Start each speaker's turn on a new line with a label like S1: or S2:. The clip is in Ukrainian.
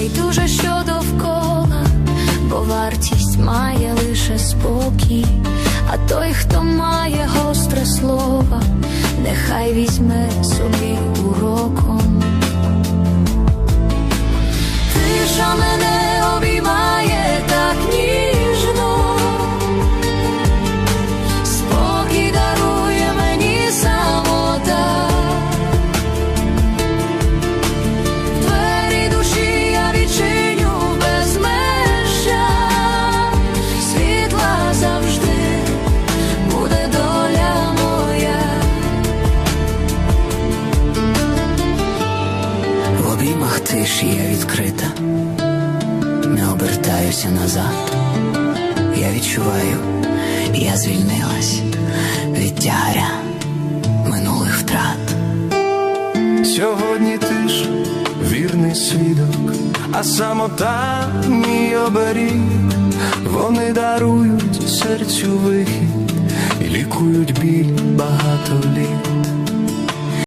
S1: байдуже, що довкола, бо вартість має лише спокій, а той, хто має гостре слово, нехай візьме собі уроком.
S2: Обіймах тиші я відкрита, не обертаюся назад. Я відчуваю, я звільнилась від тягаря минулих втрат.
S3: Сьогодні ти ж вірний свідок, а самота мій оберіг, вони дарують серцю вихід і лікують біль багато літ.